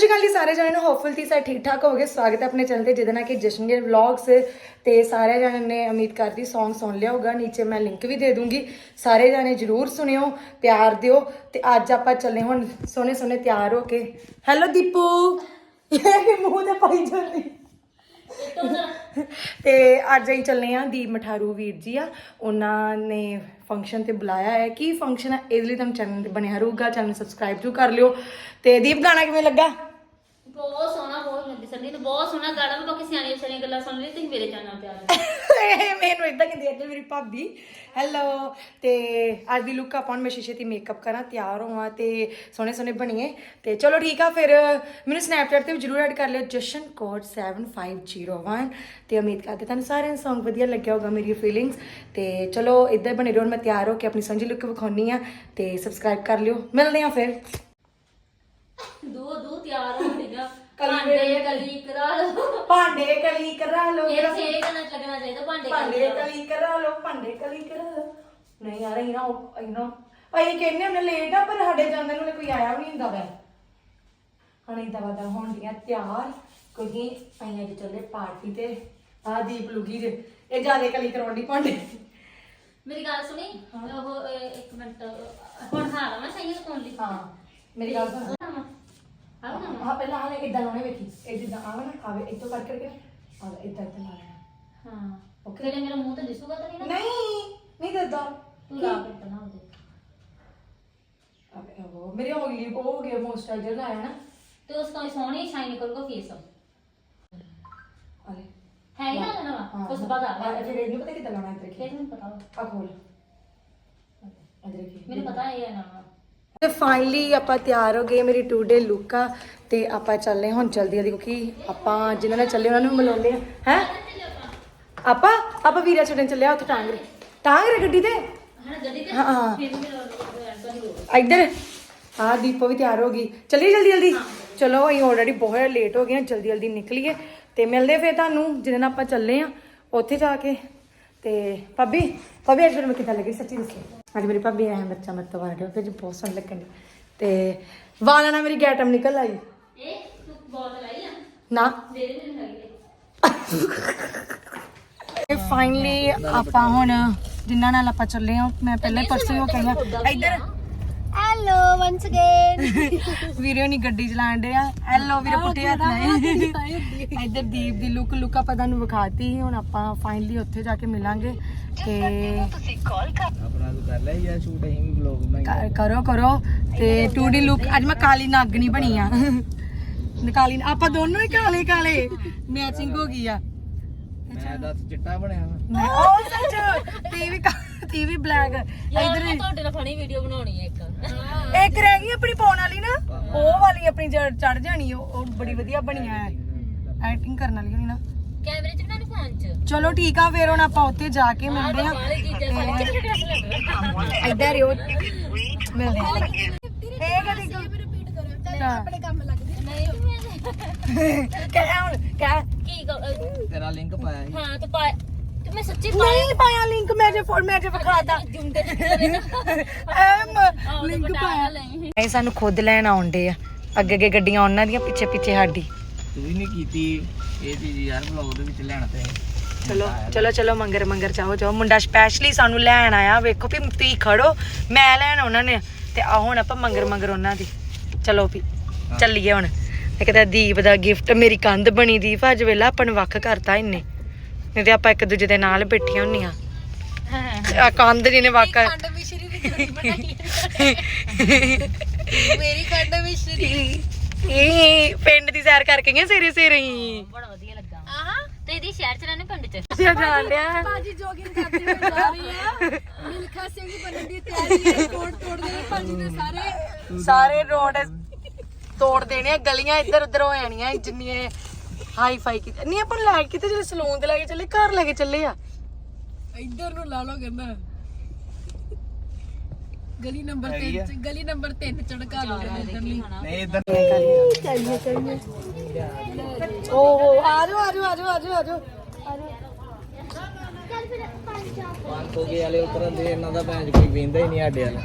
ਸਤਿ ਸ਼੍ਰੀ ਅਕਾਲ ਜੀ ਸਾਰੇ ਜਣਿਆਂ ਨੂੰ ਹੋਪਫੁਲ ਤੀ ਸਾਰੇ ਠੀਕ ਠਾਕ ਹੋਗੇ ਸਵਾਗਤ ਹੈ ਆਪਣੇ ਚੈਨਲ ਤੇ, ਜਿਹਦੇ ਨਾਲ ਕਿ ਜਸ਼ਨਗਿਰ ਵਲੌਗਸ ਤੇ ਸਾਰੇ ਜਣਿਆਂ ਨੇ ਉਮੀਦ ਕਰਦੀ Song ਸੁਣ ਲਿਆ ਹੋਗਾ ਨੀਚੇ ਮੈਂ ਲਿੰਕ ਵੀ ਦੇ ਦੂੰਗੀ। ਸਾਰੇ ਜਣੇ ਜਰੂਰ ਸੁਣਿਓ, ਪਿਆਰ ਦਿਓ ਤੇ ਅੱਜ ਆਪਾਂ ਚੱਲੇ ਹੁਣ ਸੋਹਣੇ ਸੋਹਣੇ ਤਿਆਰ ਹੋ ਕੇ। ਹੈਲੋ ਦੀਪੂ। ਇਹ ਮੂੰਹ ਤੇ ਪਾਈ ਜਾਂਦੀ। ਤੇ ਅੱਜ ਅਸੀਂ ਚੱਲੇ ਆ ਦੀਪ ਮਠਾਰੂ ਵੀਰ ਜੀ ਆ। ਉਹਨਾਂ ਨੇ ਫੰਕਸ਼ਨ ਤੇ ਬੁਲਾਇਆ ਹੈ। ਕੀ ਫੰਕਸ਼ਨ ਹੈ ਇਹਦੇ ਲਈ ਤੁਹਾਨੂੰ ਚੈਨਲ ਤੇ ਬਣਿਆ ਰਹੂਗਾ। ਚੈਨਲ ਸਬਸਕ੍ਰਾਈਬ ਜੂ ਕਰ ਲਿਓ। ਤੇ ਦੀਪ, ਗਾਣਾ ਕਿਵੇਂ ਲੱਗਾ? ਬਹੁਤ ਸੋਹਣਾ ਬਹੁਤ ਮਿਲਦੀ ਸੰਦੀ ਨੂੰ, ਬਹੁਤ ਸੋਹਣਾ ਗਾਣਾ ਵੀ, ਬਾਕੀ ਸਿਆਣੀਆਂ ਸਿਆਣੀਆਂ ਗੱਲਾਂ ਸੁਣ ਲਈ, ਤੁਸੀਂ ਮੇਰੇ ਚੈਨਲ ਤੇ ਆ ਜਾਓ ਇਹ ਮੈਨੂੰ ਇਦਾਂ ਕਹਿੰਦੀ ਅੱਜ ਮੇਰੀ ਭਾਬੀ ਹੈਲੋ ਤੇ ਅੱਜ ਦੀ ਲੁੱਕ ਆਪਾਂ ਹੁਣ ਮੈਂ ਸ਼ੀਸ਼ੇ ਤੇ ਮੇਕਅਪ ਕਰਾਂ, ਤਿਆਰ ਹੋਵਾਂ ਤੇ ਸੋਹਣੇ ਸੋਹਣੇ ਬਣੀਏ। ਤੇ ਚਲੋ ਠੀਕ ਆ, ਫਿਰ ਮੈਨੂੰ ਸਨੈਪਚੈਟ ਤੇ ਵੀ ਜਰੂਰ ਐਡ ਕਰ ਲਿਓ, ਜਸ਼ਨ ਕੋਡ 7501 ਤੇ ਉਮੀਦ ਕਰਦੇ ਤੁਹਾਨੂੰ ਸਾਰਿਆਂ ਨੂੰ Song ਵਧੀਆ ਲੱਗਿਆ ਹੋਗਾ ਮੇਰੀ ਫੀਲਿੰਗਸ ਤੇ ਚਲੋ ਇਦਾਂ ਬਣੇ ਰਹੋ, ਹੁਣ ਮੈਂ ਤਿਆਰ ਹੋ ਕੇ ਆਪਣੀ ਸੰਜੀ ਲੁੱਕ ਵਿਖਾਉਣੀ ਆ, ਤੇ ਸਬਸਕ੍ਰਾਈਬ ਕਰ ਲਿਓ। ਮਿਲਦੇ ਆ ਫਿਰ। ਦੋ ਦੋ ਤਿਆਰ ਹੋ ਗਈਆਂ। ਕਲੀ ਭਾਂਡੇ ਵੇਲੇ ਕਲੀ ਕਰਾ ਲਓ। ਭਾਂਡੇ ਕਲੀ ਕਰਾ ਲਓ ਇਹ ਗੱਲਾਂ ਚ ਲੱਗਣਾ ਚਾਹੀਦਾ ਭਾਂਡੇ ਭਾਂਡੇ ਕਲੀ ਕਰਾ ਕਲੀ ਕਰਾ ਲਓ ਭਾਂਡੇ ਕਲੀ ਕਰਾ ਲਓ। ਨਹੀਂ ਯਾਰ ਇਹਨਾਂ ਇਹਨਾਂ ਅਸੀਂ ਕਹਿੰਦੇ ਹੁੰਦੇ ਲੇਟ ਆ ਪਰ ਸਾਡੇ ਜਾਂਦੇ ਨੂੰ ਕੋਈ ਆਇਆ ਵੀ ਨਹੀਂ ਹੁੰਦਾ ਵੈ। ਹੁਣ ਇਦਾਂ ਵਾਦਾ ਹੋਣ ਦੀਆਂ ਤਿਆਰ। ਕਿਉਂਕਿ ਅਸੀਂ ਅੱਜ ਚੱਲੇ ਪਾਰਟੀ ਤੇ ਆ ਦੀਪ ਲੁਗੀ ਦੇ। ਇਹ ਜਿਆਦੇ ਕਲੀ ਕਰਾਉਣ ਦੀ ਭਾਂਡੇ। ਮੇਰੀ ਗੱਲ ਸੁਣੀ ਉਹ ਇੱਕ ਮਿੰਟ ਹੁਣ ਹਾਲ ਮੈਂ ਸਹੀ ਲਗਾਉਣ ਲਈ। ਹਾਂ ਮੇਰੀ ਗੱਲ ਸੁਣ। ਨਾ ਹਾਂ ਪਹਿਲਾਂ ਆਲੇ ਇਦਾਂ ਲਾਉਣੇ ਵੇਖੀ ਇਹ ਜਿੱਦਾਂ ਆਵੇ ਨਾ ਆਵੇ ਇੱਥੋਂ ਕਰ ਕਰਕੇ ਆਵੇ ਇਦਾਂ ਇਦਾਂ ਲਾਉਣਾ ਹਾਂ Okay. ਤੇਰੇ ਮੇਰਾ ਮੂੰਹ ਤੇ ਦਿਸੂਗਾ ਤਾਂ ਨਹੀਂ ਨਾ ਨਹੀਂ ਨਹੀਂ ਦੱਦਾ ਤੂੰ ਲਾ ਕੇ ਬਣਾ ਉਹਦੇ ਅਬੇ ਉਹ ਮੇਰੇ ਹੋ ਗਈ ਉਹ ਹੋ ਗਿਆ ਮੋਇਸਚਰਾਈਜ਼ਰ ਲਾਇਆ ਨਾ ਤੇ ਉਸ ਤੋਂ ਸੋਹਣੀ ਸ਼ਾਈਨ ਕਰੂਗਾ ਫੇਸ ਆਲੇ ਹੈ ਹੀ ਨਾ ਲੈਣਾ ਉਸ ਤੋਂ ਬਾਅਦ ਆ ਗਿਆ ਅਜੇ ਨਹੀਂ ਪਤਾ ਕਿੱਦਾਂ ਲਾਉਣਾ ਇੱਧਰ ਫਿਰ ਕੀ ਮੈਨੂੰ ਪਤਾ ਵਾ। ਆ ਖੋਲ ਇੱਧਰ ਕੀ ਮੈਨੂੰ ਪਤਾ ਇਹ ਹੈ ਨਾ ਤੇ ਫਾਈਨਲੀ ਆਪਾਂ ਤਿਆਰ ਹੋ ਗਏ ਮੇਰੀ ਟੂ ਡੇ ਲੁੱਕ ਆ, ਤੇ ਆਪਾਂ ਚੱਲੇ ਹੁਣ ਜਲਦੀ ਜਲਦੀ, ਕਿਉਂਕਿ ਆਪਾਂ ਜਿਨ੍ਹਾਂ ਨਾਲ ਚੱਲੇ ਉਹਨਾਂ ਨੂੰ ਮਿਲਾਉਂਦੇ ਆ ਹੈ? ਆਪਾਂ ਆਪਾਂ ਵੀਰਾ ਛੱਡਣ ਚੱਲਿਆ ਉੱਥੇ ਟਾਂਗਰੇ। ਟਾਂਗਰੇ ਗੱਡੀ ਤੇ? ਗੱਡੀ ਤੇ ਹਾਂ ਹਾਂ। ਇੱਧਰ। ਹਾਂ ਦੀਪੋ ਵੀ ਤਿਆਰ ਹੋ ਗਈ। ਚੱਲੀਏ ਜਲਦੀ ਜਲਦੀ? ਚਲੋ, ਅਸੀਂ ਆਲਰੇਡੀ ਬਹੁਤ ਲੇਟ ਹੋ ਗਏ ਹਾਂ, ਜਲਦੀ ਜਲਦੀ ਨਿਕਲੀਏ। ਤੇ ਮਿਲਦੇ ਫੇਰ ਤੁਹਾਨੂੰ ਜਿਹਦੇ ਨਾਲ ਆਪਾਂ ਚੱਲੇ ਆ ਉੱਥੇ ਜਾ ਕੇ। ਤੇ ਭਾਬੀ ਭਾਬੀ, ਅੱਜ ਫਿਰ ਮੈਂ ਕਿੱਦਾਂ ਲੱਗੀ? ਸੱਚੀ ਦੱਸੋ। ਅੱਜ ਮੇਰੀ ਭਾਬੀ ਐ ਬੱਚਾ ਮਤ ਵਾਰ ਗਿਆ ਫਿਰ ਬਹੁਤ ਸੋਹਣੀ ਲੱਗਣੀ ਤੇ ਵਾਲਾਂ ਨਾਲ ਮੇਰੀ ਗੈਟਮ ਨਿਕਲ ਆਈ। ਇਹ ਤੂੰ ਬਾਲ ਲਾਈ ਆ? ਨਾ। ਦੇ ਦੇ ਮੈਨੂੰ ਤੇ ਫਾਈਨਲੀ ਆਪਾਂ ਹੁਣ ਜਿਨ੍ਹਾਂ ਨਾਲ ਆਪਾਂ ਚੱਲੇ ਆ ਮੈਂ ਪਹਿਲਾਂ ਹੀ ਪਰਸੋਂ ਹੀ ਹੋ ਕੇ ਆਈ ਹਾਂ ਇੱਧਰ ਹੈਲੋ ਵਾਂਸ ਅਗੇਨ ਵੀਰੇ ਨਹੀਂ ਗੱਡੀ ਚਲਾਣ ਡਿਆ ਹੈਲੋ ਵੀਰੇ ਪੁੱਠੇ ਹੱਥ ਨਾਲ। ਇੱਧਰ ਦੀਪ ਦੀ ਲੁੱਕ ਲੁੱਕ ਆਪਾਂ ਤੁਹਾਨੂੰ ਵਿਖਾਤੀ। ਹੁਣ ਆਪਾਂ ਫਾਈਨਲੀ ਉੱਥੇ ਜਾ ਕੇ ਮਿਲਾਂਗੇ ਤੇ ਆਪਣਾ ਤੂੰ ਕਰ ਲੈ ਯਾਰ ਸ਼ੂਟ ਅਸੀਂ ਵੀ ਵਲੌਗ ਬਣਾਈ ਕ- ਕਰੋ ਕਰੋ। ਤੇ 2D ਲੁੱਕ ਅੱਜ ਮੈਂ ਕਾਲੀ ਨੱਗ ਨਹੀਂ ਬਣੀ ਆ। ਕਾਲੀ ਆਪਾਂ ਦੋਨੋਂ ਹੀ ਕਾਲੇ ਕਾਲੇ। ਮੈਚਿੰਗ ਹੋ ਗਈ ਆ। ਮੈਂ ਤਾਂ ਚਿੱਟਾ ਬਣਿਆ ਮੈਂ ਉਹ ਸੱਚ। ਤੀ ਵੀ ਤੀ ਵੀ ਬਲੈਕ ਇੱਧਰ ਮੈਂ ਤੁਹਾਡੇ ਨਾਲ ਫਣੀ ਵੀਡੀਓ ਬਣਾਉਣੀ ਹੈ ਇੱਕ। ਇੱਕ ਰਹਿ ਗਈ ਆਪਣੀ ਪਾਉਣ ਵਾਲੀ ਨਾ। ਉਹ ਵਾਲੀ ਆਪਣੀ ਚੜ ਜਾਣੀ ਉਹ ਬੜੀ ਵਧੀਆ ਬਣੀ ਆ। ਐਕਟਿੰਗ ਕਰਨ ਵਾਲੀ ਹੋਣੀ ਨਾ। ਕੈਮਰੇ 'ਚ ਬਣਾਉਣੀ ਫੋਨ 'ਚ? ਚਲੋ ਠੀਕ ਆ ਫੇਰ ਹੁਣ ਆਪਾਂ ਉੱਥੇ ਜਾ ਕੇ ਮਿਲਦੇ ਆ ਇੱਧਰ ਹੀ ਉਹ ਮਿਲਦੇ ਆ। ਇਹ ਕਦੀ ਆਪਣੇ ਕੰਮ ਲੱਗ ਨਹੀਂ ਕਹਿ ਹੁਣ ਕਹਿ। ਕੀ ਤੇਰਾ ਲਿੰਕ ਪਾਇਆ ਹਾਂ ਤੂੰ ਪਾ ਤੇ ਮੈਂ ਸੱਚੀ ਨਹੀਂ ਪਾਇਆ ਲਿੰਕ ਮੈਂ ਜੇ ਫੋਨ ਮੈਂ ਜੇ ਵਿਖਾਤਾ ਜੁੰਡੇ ਐਮ ਲਿੰਕ ਪਾਇਆ। ਸਾਨੂੰ ਖੁਦ ਲੈਣ ਆਉਂਦੇ ਆ। ਅੱਗੇ ਅੱਗੇ ਗੱਡੀਆਂ ਉਹਨਾਂ ਦੀਆਂ ਪਿੱਛੇ ਪਿੱਛੇ ਸਾਡੀ। ਤੂੰ ਵੀ ਨਹੀਂ ਕੀਤੀ ਇਹ ਚੀਜ਼ ਯਾਰ ਵਲੌਗ ਦੇ ਵਿੱਚ ਲੈਣ ਤੇ। ਚਲੋ ਚਲੋ ਚਲੋ ਮੰਗਰ ਮੰਗਰ ਚਾਹੋ ਜਾਓ ਮੁੰਡਾ ਸਪੈਸ਼ਲੀ ਸਾਨੂੰ ਲੈਣ ਆਇਆ। ਵੇਖੋ ਵੀ ਤੁਸੀਂ ਖੜੋ। ਮੈਂ ਲੈਣ ਉਹਨਾਂ ਨੇ। ਤੇ ਆ ਹੁਣ ਆਪਾਂ ਮੰਗਰ ਮੰਗਰ ਉਹਨਾਂ ਦੀ। ਚਲੋ ਵੀ ਚੱਲੀਏ ਹੁਣ। ਇੱਕ ਤਾਂ ਦੀਪ ਦਾ ਗਿਫਟ ਮੇਰੀ ਕੰਧ ਬਣੀ ਦੀਪ। ਅੱਜ ਵੇਲਾ ਆਪਾਂ ਨੂੰ ਵੱਖ ਕਰਤਾ ਇਹਨੇ। ਨਹੀਂ ਤੇ ਆਪਾਂ ਇੱਕ ਦੂਜੇ ਦੇ ਨਾਲ ਬੈਠੀਆਂ ਹੁੰਨੀਆਂ। ਆ ਕੰਧ ਜੀ ਨੇ ਵੱਖ ਖੰਡ ਮਿਸ਼ਰੀ ਦੀ ਜੜੀ ਬਣਾਈ ਮੇਰੀ ਖੰਡ ਮਿਸ਼ਰੀ ਇਹ ਪਿੰਡ ਦੀ ਸੈਰ ਕਰਕੇ ਗਏ ਸਵੇਰੇ ਸਵੇਰੇ ਹੀ। ਬੜਾ ਵਧੀਆ ਲੱਗਾ। ਆਹਾਂ। ਤੇ ਇਹਦੀ ਸ਼ਹਿਰ 'ਚ ਰਹਿੰਦੇ ਪਿੰਡ 'ਚ? ਸਿਆ ਜਾਣ ਲਿਆ ਬਾਜੀ ਜੋਗਿੰਗ ਕਰਦੀ ਹੋਈ ਜਾ ਰਹੀ ਆ। ਮਿਲਖਾ ਸਿੰਘ ਬਣਨ ਦੀ ਤਿਆਰੀ ਹੈ। ਤੋੜ ਤੋੜ ਦੇ ਭਾਜੀ ਨੇ ਸਾਰੇ। ਸਾਰੇ ਰੋਡ ਤੋੜ ਦੇਣੇ ਆ। ਗਲੀਆਂ ਇੱਧਰ ਉੱਧਰ ਹੋ ਜਾਣੀਆਂ। ਜਿੰਨੀਆਂ ਹਾਈ ਫਾਈ ਕੀ ਨਹੀਂ ਆਪਾਂ ਲੈ ਕੇ ਕਿਤੇ ਜਿਹੜੇ ਸਲੂਨ ਤੇ ਲੈ ਕੇ ਚੱਲੇ ਘਰ ਲੈ ਕੇ ਚੱਲੇ ਆ। ਇੱਧਰ ਨੂੰ ਲਾ ਲੋ ਕਹਿੰਦਾ। ਗਲੀ ਨੰਬਰ 3 ਗਲੀ ਨੰਬਰ 3 ਚੜਕਾ ਲੋ ਇੱਧਰ ਲਈ ਨਹੀਂ ਇਦਾਂ ਚੱਲੀਏ ਚੱਲੀਏ। ਓਹ ਆ ਜਾਓ ਆ ਜਾਓ ਆ ਜਾਓ ਆ ਜਾਓ ਆ ਜਾਓ ਪੰਜ ਸੌ ਕੇ ਵਾਲੇ ਉਤਰਨ ਦੇ ਇਹਨਾਂ ਦਾ ਭੈਣ ਚ ਕੋਈ ਵੇਂਦਾ ਹੀ ਨਹੀਂ ਸਾਡੇ ਵਾਲਾ।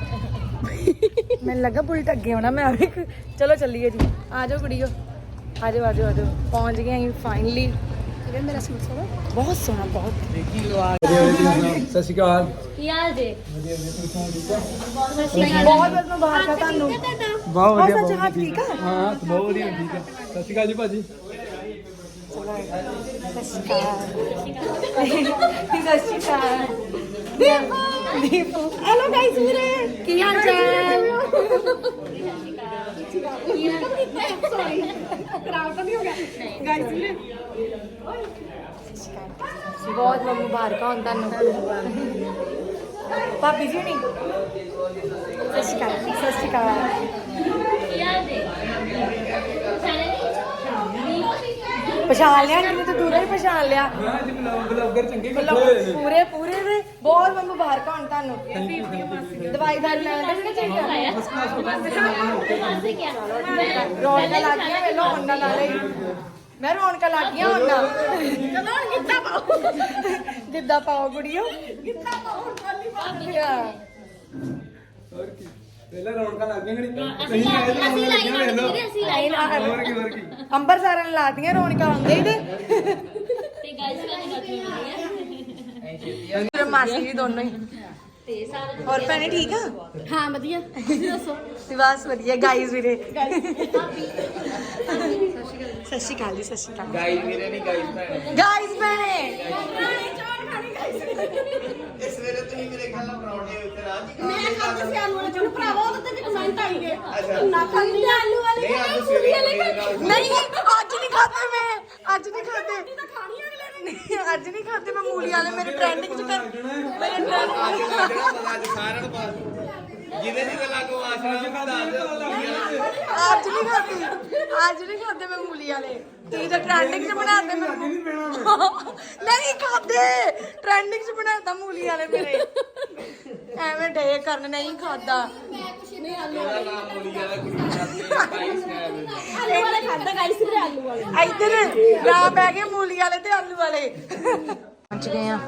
ਮੈਨੂੰ ਲੱਗਾ ਬੁਲਟ ਅੱਗੇ ਆਉਣਾ ਮੈਂ ਚਲੋ ਚੱਲੀਏ ਜੀ। ਆ ਜਾਓ ਕੁੜੀਓ। ਆਜੋ ਆਜੋ ਆਜੋ। ਪਹੁੰਚ ਗਏ ਅਸੀਂ ਫਾਈਨਲੀ ਇਹ ਮੇਰਾ ਸੂਟ ਸੋਹਣਾ? ਬਹੁਤ ਸੋਹਣਾ ਬਹੁਤ। ਦੇਖੀ ਲਵਾ ਸਤਿ ਸ਼੍ਰੀ ਅਕਾਲ। ਕੀ ਹਾਲ ਜੇ? ਬਹੁਤ ਬਹੁਤ ਮੁਬਾਰਕਾਂ ਤੁਹਾਨੂੰ। ਬਹੁਤ ਵਧੀਆ ਸੱਚ ਬਹੁਤ ਹਾਂ ਠੀਕ ਆ। ਹਾਂ ਬਹੁਤ ਵਧੀਆ ਠੀਕ ਹੈ ਸਤਿ ਸ਼੍ਰੀ ਅਕਾਲ ਜੀ ਭਾਜੀ। ਸਤਿ ਸ਼੍ਰੀ ਅਕਾਲ ਦੀਪੂ। ਹੈਲੋ ਗਾਇਸ ਵੀਰੇ ਕੀ ਹਾਲ ਚਾਲ? ਗਾਇਸ ਵੀਰੇ ਬਹੁਤ ਬਹੁਤ ਮੁਬਾਰਕਾਂ ਹੋਣ ਤੁਹਾਨੂੰ। ਭਾਬੀ ਜੀ ਨਹੀਂ ਸਤਿ ਸ਼੍ਰੀ ਅਕਾਲ। ਸਤਿ ਸ਼੍ਰੀ ਅਕਾਲ। ਸਾਰੇ ਪਛਾਣ ਲਿਆ ਨਹੀਂ ਤਾਂ ਦੂਰੋਂ ਹੀ ਪਛਾਣ ਲਿਆ। ਹਾਂ ਬਲੌਗਰ ਚੰਗੇ ਪੂਰੇ ਪੂਰੇ ਬਹੁਤ ਬਹੁਤ ਮੁਬਾਰਕਾਂ ਹੋਣ ਤੁਹਾਨੂੰ। ਦਵਾਈ ਦਾਰੂ ਲੈਣ ਦੇ ਕਿਹੜੇ ਚਾਹੀਦੇ ਰੌਣਕਾਂ ਲੱਗ ਗਈਆਂ ਵੇਲੋ ਹੁਣ ਨਾ ਲਾ ਲਈ ਮੈਂ ਰੌਣਕਾਂ ਲੱਗ ਗਈਆਂ ਹੁਣ ਨਾ ਚਲੋ ਹੁਣ ਗਿੱਧਾ ਪਾਓ। ਗਿੱਧਾ ਪਾਓ ਗੁੜੀਓ ਗਿੱਧਾ ਪਾਓ ਹੋਰ ਕੀ? ਪਹਿਲਾਂ ਰੌਣਕਾਂ ਲੱਗ ਗਈਆਂ ਕਿ ਅਸੀਂ ਲਾ- ਅਸੀਂ ਲਾਈ ਨਾ ਵੀਰੇ ਅਸੀਂ ਲਾਈ ਨਾ ਹੋਰ ਕੀ ਹੋਰ ਕੀ? ਅੰਬਰਸਰਾਂ ਨੇ ਲਾਤੀਆਂ ਰੌਣਕਾਂ ਹੁੰਦੇ ਹੀ ਤੇ। ਤੇ ਗਾਇਸ ਵਾਲੀ ਗੱਲ ਹੋਈ ਹੈ ਮੇਰੇ ਮਾਸੀ ਜੀ ਦੋਨੋਂ ਹੀ ਤੇ ਸਾਰੇ ਹੋਰ ਭੈਣੇ ਠੀਕ ਆ ਹਾਂ ਵਧੀਆ ਤੁਸੀਂ ਦੱਸੋ ਤੇ ਬਸ ਵਧੀਆ ਗਾਈਜ਼ ਵੀਰੇ ਸਤਿ ਸ਼੍ਰੀ ਅਕਾਲ ਜੀ ਸਤਿ ਸ਼੍ਰੀ ਅਕਾਲ ਗਾਈਸ ਵੀਰੇ ਨਹੀਂ ਗਾਈਸ ਭੈਣੇ ਗਾਈਜ਼ ਭੈਣੇ ਇਸ ਵੇਲੇ ਤੁਸੀਂ ਮੇਰੇ ਖਿਆਲ ਨਾਲ ਪਰੌਂਠੇ ਉੱਤੇ ਰਾਜ ਮੈਂ ਖਾਤੇ ਸੇ ਆਲੂ ਵਾਲੇ ਚੋਂ ਭਰਾਵਾ ਉਹਦੇ ਤੇ ਵੀ ਕਮੈਂਟ ਆਈ ਗਏ ਨਾ ਖਾਂਦੀ ਆਲੂ ਵਾਲੇ ਨਹੀਂ ਅੱਜ ਸਵੇਰੇ ਮੇਰੇ ਨਾਲ ਨਹੀਂ ਅੱਜ ਨਹੀਂ ਖਾਦੇ ਮੈਂ ਅੱਜ ਨਹੀਂ ਖਾਦੇ ਤਾਂ ਖਾਣੀ ਅਗਲੇ ਨੇ ਨਹੀਂ ਅੱਜ ਨਹੀਂ ਖਾਦੇ ਮੈਂ ਮੂਲੀ ਵਾਲੇ ਮੇਰੇ ਟ੍ਰੈਂਡਿੰਗ ਚ ਕਰ ਮੇਰੇ ਟ੍ਰੈਂਡਿੰਗ ਅੱਜ ਸਾਰਿਆਂ ਨੂੰ ਪਤਾ ਜਿਹਦੇ ਜਿਹਦੇ ਲਾਗੋ ਆਸ਼ਰਮ ਦੱਸ ਦਿਓ। ਅੱਜ ਨਹੀਂ ਖਾਦੇ ਅੱਜ ਨਹੀਂ ਖਾਦੇ ਮੈਂ ਮੂਲੀ ਵਾਲੇ। ਤੀ ਤਾਂ ਟ੍ਰੈਂਡਿੰਗ ਚ ਬਣਾਤੇ ਮੈਨੂੰ। ਨਹੀਂ ਖਾਦੇ ਟ੍ਰੈਂਡਿੰਗ ਚ ਬਣਾਤਾ ਮੂਲੀ ਵਾਲੇ ਮੇਰੇ। ਐਵੇਂ ਡੇ ਕਰਨ ਨਹੀਂ ਖਾਦਾ ਨਹੀਂ ਆਲੂ ਇਹਦਾ ਨਾਮ ਮੋਲੀ ਵਾਲਾ ਗੁਰੂ ਕਰਦੇ ਗਾਈਸ ਕਹਿ ਆਲੂ ਵਾਲੇ ਖਾਦਾ ਗਾਈਸ ਵੀਰੇ ਆਲੂ ਵਾਲੇ। ਇੱਧਰ ਨਾ ਪੈ ਗਏ ਮੂਲੀ ਵਾਲੇ ਤੇ ਆਲੂ ਵਾਲੇ। ਪਹੁੰਚ ਗਏ ਆ।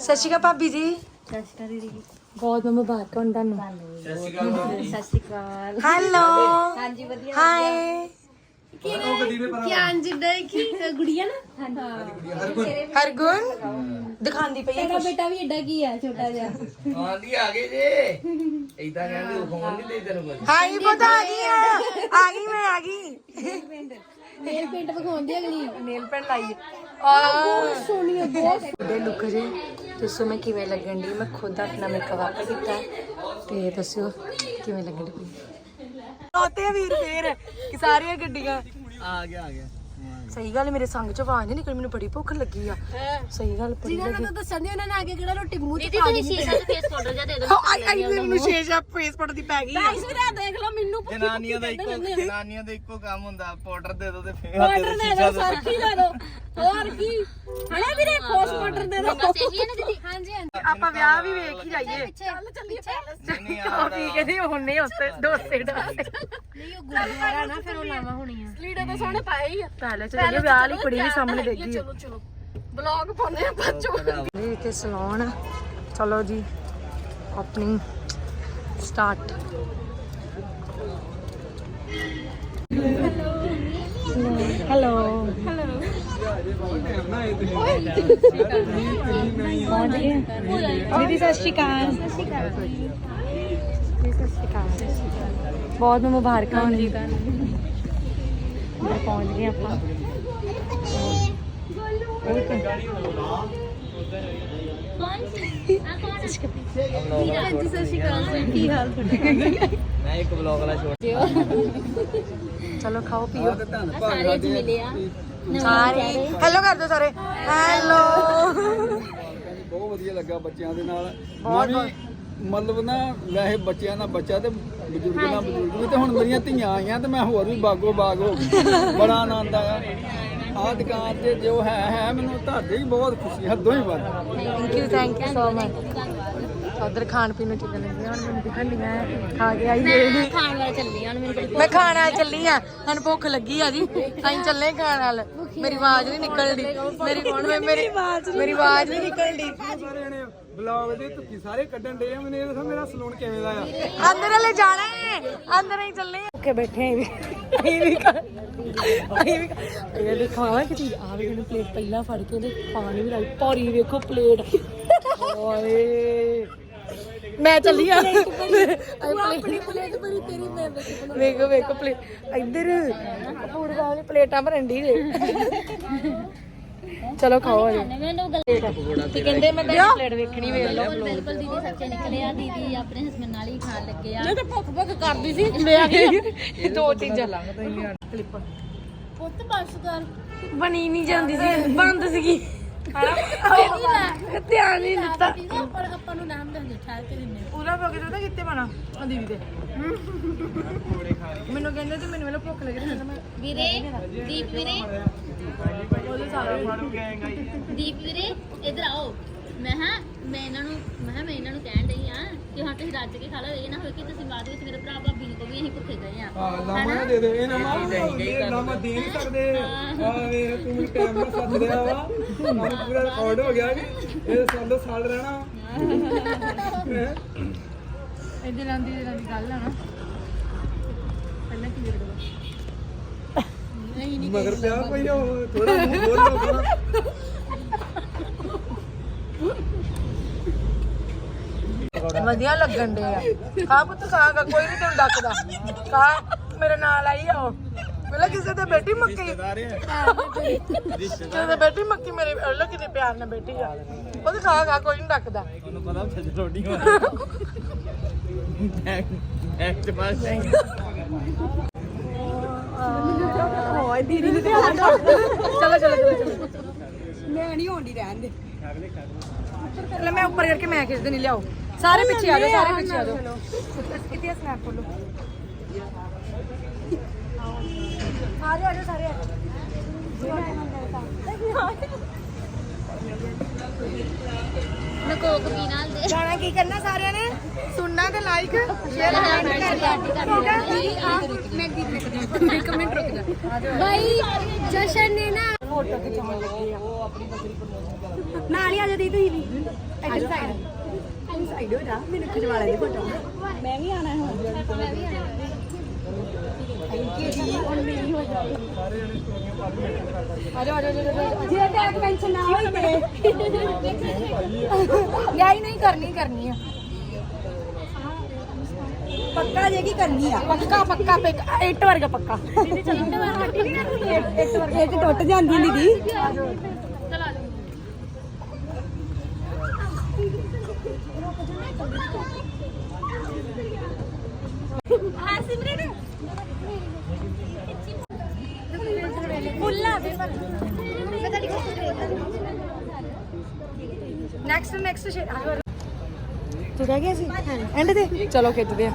ਸਤਿ ਸ਼੍ਰੀ ਅਕਾਲ ਭਾਬੀ ਜੀ। ਸਤਿ ਸ਼੍ਰੀ ਅਕਾਲ ਦੀਦੀ। ਬਹੁਤ ਮੁਬਾਰਕ ਹੋਣ ਤੁਹਾਨੂੰ ਸਤਿ ਸ਼੍ਰੀ ਅਕਾਲ। ਭਾਬੀ। ਸਤਿ ਸ਼੍ਰੀ ਅਕਾਲ ਹੈਲੋ। ਹਾਂਜੀ ਵਧੀਆ ਹਾਏ ਉਹ ਗੱਡੀ ਦੇ ਪਰ ਕਿਆਂ ਜਿੱਦਾਂ ਕੀ ਗੁੜੀਆ ਨਾ ਹਾਂ ਹਰਗੁਣ। ਦਿਖਾਉਂਦੀ ਪਈ ਹੈ ਤੇਰਾ ਬੇਟਾ ਵੀ ਏਡਾ ਕੀ ਆ ਛੋਟਾ ਜਿਹਾ। ਆਂਦੀ ਆ ਗਏ ਜੇ। ਇਦਾਂ ਕਹਿੰਦੇ ਉਹ ਫੋਨ ਨਹੀਂ ਦੇ ਤੈਨੂੰ ਕੁਝ ਹਾਈ ਪਤਾ ਆ ਗਈ ਆ। ਆ ਗਈ ਮੈਂ ਆ ਗਈ। ਨੇਲ ਪੇਂਟ ਵਿਖਾਉਂਦੀ ਅਗਲੀ। ਨੇਲ ਪੈਂਟ ਲਾਈ ਆ। ਸੋਹਣੀ ਆ ਬਹੁਤ ਦੇ ਲੁੱਕ ਜੇ ਦੱਸੋ ਮੈਂ ਕਿਵੇਂ ਲੱਗਣ ਦੀ ਮੈਂ ਖੁਦ ਆਪਣਾ ਮੇਕਅਪ ਆਪ ਕੀਤਾ। ਤੇ ਦੱਸਿਓ ਕਿਵੇਂ ਲੱਗਣ ਦੀ ਆਤੇ ਵੀਰ ਫੇਰ ਕਿ ਸਾਰੀਆਂ ਗੱਡੀਆਂ। ਆ ਗਿਆ ਆ ਗਿਆ। ਸਹੀ ਗੱਲ ਮੇਰੇ ਸੰਗ ਚ ਆਵਾਜ਼ ਨਹੀਂ ਨਿਕਲ ਮੈਨੂੰ ਬੜੀ ਭੁੱਖ ਲੱਗੀ ਆ। ਸਹੀ ਗੱਲ ਬੜੀ ਜਿਹਨਾਂ ਨੂੰ ਦੱਸਣ ਦੀ ਉਹਨਾਂ ਨੇ ਆ ਕੇ ਕਿਹੜਾ ਰੋਟੀ ਮੂੰਹ ਚ ਦੀਦੀ ਪਾ ਤੁਸੀਂ ਦੇਣੀ ਸ਼ੀਸ਼ਾ ਤੇ ਫੇਸ ਪਾਊਡਰ ਜਾਂ ਦੇ ਦਿਓ ਆਈ ਆਈ ਮੈਨੂੰ ਸ਼ੇਸ਼ਾ ਫੇਸ ਪੜ ਦੀ ਪੈ ਗਈ ਆ। ਗਾਈਸ ਵੀਰੇ ਦੇਖ ਲਓ ਮੈਨੂੰ ਭੁੱਖੀ ਜਨਾਨੀਆਂ ਦਾ ਇੱਕੋ। ਜਨਾਨੀਆਂ ਦਾ ਇੱਕੋ ਕੰਮ ਹੁੰਦਾ ਪਾਊਡਰ ਦੇ ਦੋ ਤੇ ਫੇਰ ਪਾਊਡਰ ਦੇ ਦੋ ਸਰਖੀ ਦੇ। ਦੋ ਹੋਰ ਕੀ? ਹਣਾ ਵੀਰੇ ਖੋਸ ਪਾਊਡਰ ਦੇ ਦੋ ਬਸ ਇਹੀ ਹੈ ਨਾ ਦੀਦੀ ਹਾਂਜੀ ਹਾਂਜੀ। ਆਪਾਂ ਵਿਆਹ ਵੀ ਵੇਖ ਹੀ ਜਾਈਏ। ਚੱਲ ਚੱਲੀਏ ਪੈਲਸ ਨਹੀਂ ਉਹ ਕੀ ਕਹਿੰਦੀ ਹੁੰਨੇ ਉਸੇ ਡੋਸੇ ਡਾਸੇ। ਨਹੀਂ ਉਹ ਗੁਰਦੁਆਰਾ ਨਾ ਫਿਰ ਉਹ ਲਾਵਾ ਹੋਣੀ ਆ ਲੀੜੇ ਤਾਂ ਸੋਹਣੇ ਪਾਏ ਹੀ ਆ। ਪਹਿਲੇ ਚ ਜਾਈਏ ਵਿਆਹ ਲਈ ਕੁੜੀ ਵੀ ਸਾਹਮਣੇ ਦੇਖੀ ਚਲੋ ਚਲੋ। ਬਲੌਗ ਪਾਉਣੇ ਆ ਬੱਚੋ ਜੀ ਤੇ ਸਲੋਨ ਚਲੋ ਜੀ ਓਪਨਿੰਗ ਸਟਾਰਟ ਹੈਲੋ ਹੈਲੋ ਪਹੁੰਚ ਗਏ ਦੀਦੀ ਸਤਿ ਸ਼੍ਰੀ ਅਕਾਲ। ਸਤਿ ਸ਼੍ਰੀ ਅਕਾਲ ਸਤਿ ਸ਼੍ਰੀ ਅਕਾਲ ਬਹੁਤ ਮੁਬਾਰਕਾਂ ਹੋਣ ਜੀ। ਤੁਹਾਨੂੰ ਪਹੁੰਚ ਗਏ ਆਪਾਂ। ਕੌਣ ਸੀ ਆ ਕੌਣ ਹਾਂਜੀ ਸਤਿ ਸ਼੍ਰੀ ਅਕਾਲ ਕੀ ਹਾਲ ਤੁਹਾਡਾ? ਮੈਂ ਇੱਕ ਬਲੌਗ ਵਾਲਾ ਛੋੜ ਚਲੋ ਖਾਓ ਪੀਓ। ਸਾਰੇ ਜੀ ਮਿਲੇ ਆ। ਸਾਰੇ। ਹੈਲੋ ਕਰ ਦਿਓ ਸਾਰੇ। ਹੈਲੋ ਬਹੁਤ ਵਧੀਆ ਲੱਗਾ ਬੱਚਿਆਂ ਦੇ ਨਾਲ। ਮੈਂ ਵੀ ਮਤਲਬ ਨਾ ਵੈਸੇ ਬੱਚਿਆਂ ਨਾਲ ਬੱਚਾ ਤੇ ਬਜ਼ੁਰਗ ਨਾਲ ਬਜ਼ੁਰਗ ਵੀ ਤੇ ਹੁਣ ਮੇਰੀਆਂ ਧੀਆਂ ਆਈਆਂ ਤੇ ਮੈਂ ਹੋਰ ਵੀ ਬਾਗੋ ਬਾਗ ਹੋ ਗਿਆ ਬੜਾ ਆਨੰਦ ਆਇਆ। ਆਹ ਦੁਕਾਨ ਤੇ ਜੋ ਹੈ ਹੈ ਮੈਨੂੰ ਤੁਹਾਡੇ ਹੀ ਬਹੁਤ ਖੁਸ਼ੀ ਹੱਦੋਂ ਹੀ ਵੱਧ। Thank you thank you so much ਉਧਰ ਖਾਣ ਪੀਣ ਨੂੰ ਚੀਜ਼ਾਂ ਲੱਗੀਆਂ ਹੁਣ ਮੈਨੂੰ ਦਿਖਣ ਡੀਆਂ ਖਾ ਕੇ ਆਈਏ। ਖਾਣ ਵਾਲੇ ਚੱਲੇ ਆ ਹੁਣ ਮੈਨੂੰ ਬੜੀ ਮੈਂ ਖਾਣ ਵਾਲ ਚੱਲੀ ਆ ਸਾਨੂੰ ਭੁੱਖ ਲੱਗੀ ਆ ਜੀ। ਅਸੀਂ ਚੱਲੇ ਖਾਣ ਵਾਲ। ਮੇਰੀ ਆਵਾਜ਼ ਨਹੀਂ ਨਿਕਲਦੀ। ਮੇਰੀ ਮੇਰੀ ਆਵਾਜ਼ ਮੇਰੀ ਆਵਾਜ਼ ਨਹੀਂ ਨਿਕਲਦੀ। ਬਲੌਗ ਦੇ ਤੁਸੀਂ ਸਾਰੇ ਕੱਢਣ ਦੇ ਆ ਮੈਨੂੰ ਇਹ ਦੱਸੋ ਮੇਰਾ ਸਲੂਨ ਕਿਵੇਂ ਦਾ ਆ? ਅੰਦਰ ਵਾਲੇ ਜਾਣਾ ਹੈ ਅੰਦਰ ਹੀ ਚੱਲੇ ਓਕੇ ਬੈਠੇ ਆਂ ਵੀ। ਅਸੀਂ ਵੀ ਕਰ ਅਸੀਂ ਵੀ ਕਰ- ਇਹ ਦਿਖਾਵਾਂ ਕਿ ਚੀਜ਼। ਆ ਵੀ ਇਹਨੂੰ ਪਲੇਟ ਪਹਿਲਾਂ ਫੜ ਕੇ ਉਹਦੇ ਪਾਣੀ ਵੀ ਲਾਈ। ਭਰੀ ਵੇਖੋ ਪਲੇਟ ਓਏ ਮੈਂ ਚੱਲੀ ਆ। ਆਪਣੀ ਪਲੇਟ ਭਰੀ ਤੇਰੀ ਮੈਂ ਵੇਖੋ ਵੇਖੋ ਪਲੇਟ ਇੱਧਰ ਫੂਡ ਵਾਲੀ ਪਲੇਟਾਂ ਭਰਨ ਦੀ ਚਲੋ ਖਾਓ ਜੀ ਮੈਨੂੰ ਗੱਲ ਤੇ ਕਹਿੰਦੇ ਮੈਂ ਤਾਂ ਪਲੇਟ ਵੇਖਣੀ ਵੇਖ ਲਓ। ਬਿਲਕੁਲ ਦੀਦੀ ਸੱਚੇ ਨਿਕਲੇ ਆ ਦੀਦੀ ਆਪਣੇ ਹਸਬੰਦ ਨਾਲ ਹੀ ਖਾਣ ਲੱਗੇ ਆ। ਤਾਂ ਭੁੱਖ ਭੁੱਖ ਕਰਦੀ ਸੀ ਲੈ ਆ ਗਈ ਦੋ ਚੀਜ਼ਾਂ ਕਲਿੱਪ ਪੁੱਤ ਬਸ ਕਰ। ਬਣੀ ਨਹੀਂ ਜਾਂਦੀ ਸੀ ਬੰਦ ਸੀਗੀ। ਧਿਆਨ ਨਹੀਂ ਦਿੱਤਾ। ਆਪਾਂ ਆਪਾਂ ਨੂੰ ਨਾਮ ਦੇ ਠਹਿਰ ਕੇ ਦਿੰਨੇ ਪੂਰਾ ਭੁੱਖ ਤੇ ਕਿੱਥੇ ਬਣਾ ਦੀਦੀ ਤੇ ਮੈਨੂੰ ਕਹਿੰਦੇ ਤੇ ਮੈਨੂੰ ਵੇਲੇ ਭੁੱਖ ਲੱਗੀ ਤੇ ਮੈਂ ਵੀਰੇ ਦੀਪ ਵੀਰੇ। ਦੀਪ ਵੀਰੇ ਇੱਧਰ ਆਓ। ਮੈਂ ਹਾਂ ਮੈਂ ਇਹਨਾਂ ਨੂੰ ਮੈਂ ਕਿਹਾ ਮੈਂ ਇਹਨਾਂ ਨੂੰ ਕਹਿਣ ਡਈ ਆ ਕਿ ਹੁਣ ਤੁਸੀਂ ਰੱਜ ਕੇ ਖਾ ਲਓ ਇਹ ਨਾ ਹੋਵੇ ਕਿ ਤੁਸੀਂ ਬਾਅਦ ਵਿੱਚ ਮੇਰੇ ਭਰਾ ਭਾਬੀ ਨੂੰ ਕਹੋ ਵੀ ਅਸੀਂ ਭੁੱਖੇ ਗਏ ਆ। ਆ ਲਾਮਾ ਦੇ ਦੇ ਇਹ ਨਾ ਲਾਮਾ ਦੇ ਨਹੀਂ ਸਕਦੇ। ਆ ਵੇ ਤੂੰ ਮੈਨੂੰ ਟਾਈਮ ਨਾਲ ਸੱਦ ਲਿਆ ਵਾ। ਮੈਨੂੰ ਪੂਰਾ ਰਿਕਾਰਡ ਹੋ ਗਿਆ ਵੀ ਇਹ ਸਾਲ ਸਾਲ ਰਹਿਣਾ। ਹੈਂ? ਇਹ ਦਿਲਾਂ ਦੀ ਦਿਲਾਂ ਦੀ ਗੱਲ ਆ ਨਾ। ਪਹਿਲਾਂ ਕੀ ਕਰਦਾ? ਮਗਰ ਪਿਆ ਕੋਈ ਨਾ ਥੋੜਾ ਮੂੰਹ ਬੋਲ ਲਓ ਵਧੀਆ ਲੱਗਣ ਦੇ ਆ। ਖਾ ਪੁੱਤ ਖਾ ਖਾ ਕੋਈ ਨਹੀਂ ਤੈਨੂੰ ਡੱਕਦਾ। ਖਾ ਮੇਰੇ ਨਾਲ ਆਈ ਆਓ ਪਹਿਲਾਂ ਕਿਸੇ ਦੇ ਬੇਟੀ ਮੱਕੀ। ਕਿਸੇ ਦੇ ਬੇਟੀ ਮੱਕੀ ਮੇਰੇ ਅੱਲਾ ਕਿਤੇ ਪਿਆਰ ਨਾਲ ਬੇਟੀ ਆ। ਉਹ ਤੇ ਖਾ ਖਾ ਕੋਈ ਨਹੀਂ ਡੱਕਦਾ। ਉਹਨੂੰ ਪਤਾ ਛੱਜ ਰੋਟੀ ਹੋਣਾ ਐਕਟ ਪਾਸ ਓਏ ਦੀਦੀ ਦੀ ਚਲੋ ਚਲੋ ਚਲੋ ਚਲੋ। ਮੈਂ ਨਹੀਂ ਹੋਣੀ ਰਹਿਣ ਦੇ। ਲੈ ਮੈਂ ਉੱਪਰ ਕਰਕੇ ਮੈਂ ਖਿੱਚ ਦੇਣੀ ਲਿਆਓ ਸਾਰੇ ਪਿੱਛੇ ਆ ਜਾਓ ਸਾਰੇ ਪਿੱਛੇ ਆ ਜਾਓ। ਕਿਤੇ ਸਨੈਪ ਖੋਲੋ। ਆ ਜਾਓ ਆ ਜਾਓ ਸਾਰੇ। ਆ ਮੈਂ ਨਾਲ ਦੇ। ਗਾਣਾ ਕੀ ਕਰਨਾ ਸਾਰਿਆਂ ਨੇ? ਸੁਣਨਾ ਤੇ ਲਾਈਕ ਸ਼ੇਅਰ ਇੱਕ ਮਿੰਟ ਰੁਕ ਜਾ। ਬਾਈ ਜਸ਼ਨ ਨੇ ਨਾ ਫੋਟੋ ਖਿਚਾਉਣ ਲੱਗੇ ਆ। ਨਾਲ ਹੀ ਆ ਜਾ ਦੀ ਤੁਸੀਂ ਵੀ। ਇੱਧਰ ਸਾਈਡ ਐਂ ਸਾਈਡ ਹੋ ਜਾ ਮੈਨੂੰ ਖਿਚਵਾ ਲੈ ਦੀ ਫੋਟੋ ਮੈਂ ਵੀ ਆਣਾ ਹੈ ਆ ਜਾਓ ਆ ਜਾਓ ਆ ਜਾਓ, ਆ ਜਾਓ ਜੇ ਟੈਗ ਪੈਨਸ਼ਨ ਨਾ ਹੋਈ ਤੇ ਨਹੀਂ ਕਰਨੀ ਕਰਨੀ ਆ ਪੱਕਾ ਜੇ ਕੀ ਕਰਨੀ ਆ ਪੱਕਾ ਪੱਕਾ ਪੱਕਾ ਇੱਟ ਵਰਗਾ ਪੱਕਾ ਇੱਕ ਟੁੱਟ ਜਾਂਦੀ ਦੀਦੀ ਹਾਂ ਸਿਮਰਨ। ਫੁੱਲਾ ਦੇ ਨੈਕਸਟ ਨੈਕਸਟ ਸ਼ੇ ਤੂੰ ਰਹਿ ਗਿਆ ਸੀ? ਐਂਡ ਤੇ ਚਲੋ ਖਿੱਚਦੇ ਆ।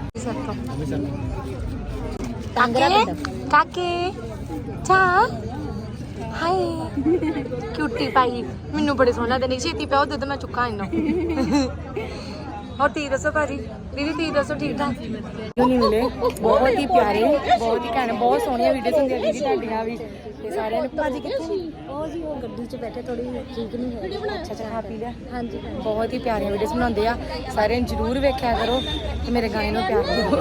ਕਾਕੇ? ਕਾਕੇ? ਚਾ ਹਾਈ ਕਿਊਟੀ ਪਾਈ ਮੈਨੂੰ ਬੜੇ ਸੋਹਣਾ ਤੇ ਨਹੀਂ ਛੇਤੀ ਪਿਆ ਉਹ ਦੁੱਧ ਮੈਂ ਚੁੱਕਾ ਇਹਨੂੰ। ਹੋਰ ਤੀ ਦੱਸੋ ਭਾਜੀ? ਦੀਦੀ ਤੀ ਦੱਸੋ ਠੀਕ ਠਾਕ? ਨਹੀਂ ਮਿਲੇ ਬਹੁਤ ਹੀ ਪਿਆਰੇ ਬਹੁਤ ਹੀ ਘੈਂਟ ਬਹੁਤ ਸੋਹਣੀਆਂ ਵੀਡੀਓਜ਼ ਹੁੰਦੀਆਂ ਦੀਦੀ ਤੁਹਾਡੀਆਂ ਵੀ। ਤੇ ਸਾਰਿਆਂ ਨੇ ਭਾਜੀ ਕਿੱਥੇ ਉਹ ਜੀ ਉਹ ਗੱਡੀ 'ਚ ਬੈਠੇ ਥੋੜੀ ਠੀਕ ਨਹੀਂ ਹੋਈ ਅੱਛਾ ਅੱਛਾ ਖਾ ਪੀ ਲਿਆ। ਹਾਂਜੀ ਬਹੁਤ ਹੀ ਪਿਆਰੀਆਂ ਵੀਡੀਓਜ਼ ਬਣਾਉਂਦੇ ਆ। ਸਾਰਿਆਂ ਨੇ ਜਰੂਰ ਵੇਖਿਆ ਕਰੋ ਤੇ ਮੇਰੇ ਗਾਣੇ ਨੂੰ ਪਿਆਰ ਦਿਓ।